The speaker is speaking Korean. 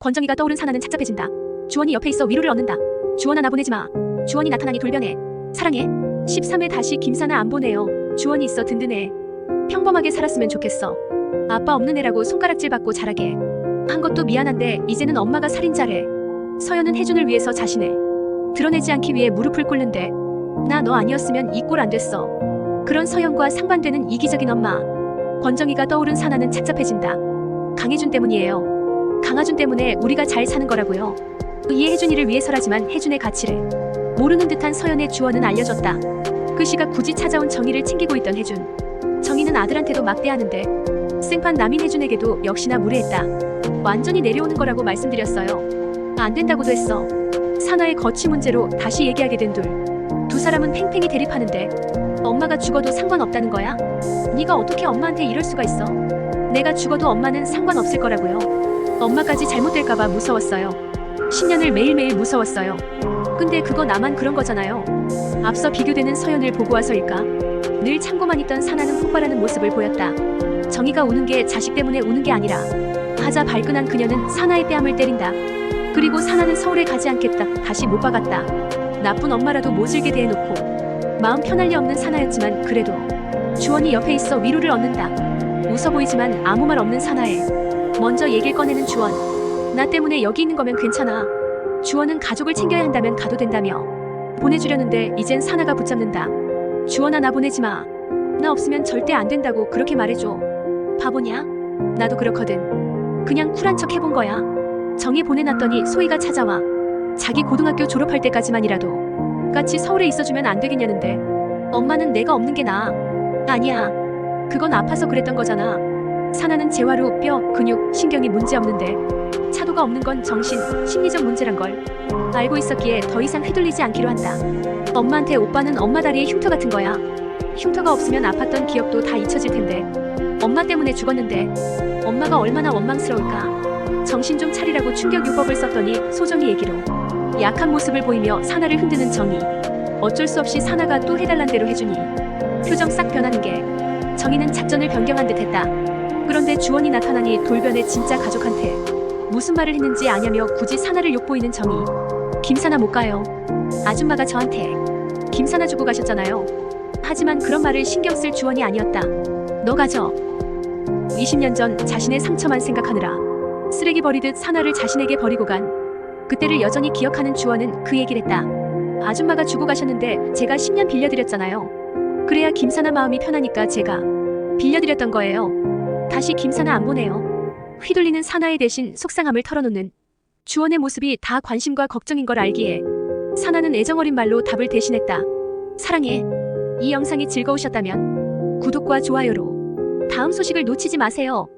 권정이가 떠오른 사나는 착잡해진다. 주원이 옆에 있어 위로를 얻는다. 주원아 나 보내지 마. 주원이 나타나니 돌변해. 사랑해. 13회 다시 김사나 안 보내요. 주원이 있어 든든해. 평범하게 살았으면 좋겠어. 아빠 없는 애라고 손가락질 받고 자라게. 한 것도 미안한데 이제는 엄마가 살인자래. 서연은 혜준을 위해서 자신을 드러내지 않기 위해 무릎을 꿇는데 나 너 아니었으면 이 꼴 안 됐어. 그런 서연과 상반되는 이기적인 엄마. 권정이가 떠오른 사나는 착잡해진다. 강혜준 때문이에요. 강하준 때문에 우리가 잘 사는 거라고요. 이해 혜준이를 위해서라지만 혜준의 가치를 모르는 듯한 서연의 주원은 알려줬다. 그 시가 굳이 찾아온 정의를 챙기고 있던 혜준. 정의는 아들한테도 막대하는데 생판 남인 혜준에게도 역시나 무례했다. 완전히 내려오는 거라고 말씀드렸어요. 안 된다고도 했어. 사나의 거취 문제로 다시 얘기하게 된 둘. 두 사람은 팽팽히 대립하는데 엄마가 죽어도 상관없다는 거야? 네가 어떻게 엄마한테 이럴 수가 있어? 내가 죽어도 엄마는 상관없을 거라고요. 엄마까지 잘못될까봐 무서웠어요. 10년을 매일매일 무서웠어요. 근데 그거 나만 그런 거잖아요. 앞서 비교되는 서연을 보고 와서일까? 늘 참고만 있던 사나는 폭발하는 모습을 보였다. 정의가 우는 게 자식 때문에 우는 게 아니라 하자 발끈한 그녀는 사나의 뺨을 때린다. 그리고 사나는 서울에 가지 않겠다. 다시 못 박았다. 나쁜 엄마라도 모질게 대해놓고 마음 편할 리 없는 사나였지만 그래도 주원이 옆에 있어 위로를 얻는다. 웃어 보이지만 아무 말 없는 사나에 먼저 얘기를 꺼내는 주원. 나 때문에 여기 있는 거면 괜찮아. 주원은 가족을 챙겨야 한다면 가도 된다며 보내주려는데 이젠 사나가 붙잡는다. 주원아 나 보내지 마. 나 없으면 절대 안 된다고 그렇게 말해줘. 바보냐? 나도 그렇거든. 그냥 쿨한 척 해본 거야. 정이 보내놨더니 소희가 찾아와. 자기 고등학교 졸업할 때까지만이라도 같이 서울에 있어주면 안 되겠냐는데. 엄마는 내가 없는 게 나아. 아니야. 그건 아파서 그랬던 거잖아. 사나는 후 뼈, 근육, 신경이 문제 없는데 차도가 없는 건 정신, 심리적 문제란 걸 알고 있었기에 더 이상 휘둘리지 않기로 한다. 엄마한테 오빠는 엄마 다리에 흉터 같은 거야. 흉터가 없으면 아팠던 기억도 다 잊혀질 텐데. 엄마 때문에 죽었는데 엄마가 얼마나 원망스러울까. 정신 좀 차리라고 충격 요법을 썼더니 소정이 얘기로 약한 모습을 보이며 사나를 흔드는 정이. 어쩔 수 없이 사나가 또 해달란 대로 해주니 표정 싹 변하는 게 정의는 작전을 변경한 듯 했다. 그런데 주원이 나타나니 돌변의 진짜 가족한테 무슨 말을 했는지 아냐며 굳이 사나를 욕보이는 정의. 김사나 못 가요. 아줌마가 저한테 김사나 주고 가셨잖아요. 하지만 그런 말을 신경 쓸 주원이 아니었다. 너 가져. 20년 전 자신의 상처만 생각하느라 쓰레기 버리듯 사나를 자신에게 버리고 간 그때를 여전히 기억하는 주원은 그 얘기를 했다. 아줌마가 주고 가셨는데 제가 10년 빌려드렸잖아요. 그래야 김사나 마음이 편하니까 제가 빌려드렸던 거예요. 다시 김사나 안 보내요. 휘둘리는 사나의 대신 속상함을 털어놓는 주원의 모습이 다 관심과 걱정인 걸 알기에 사나는 애정어린 말로 답을 대신했다. 사랑해. 이 영상이 즐거우셨다면 구독과 좋아요로 다음 소식을 놓치지 마세요.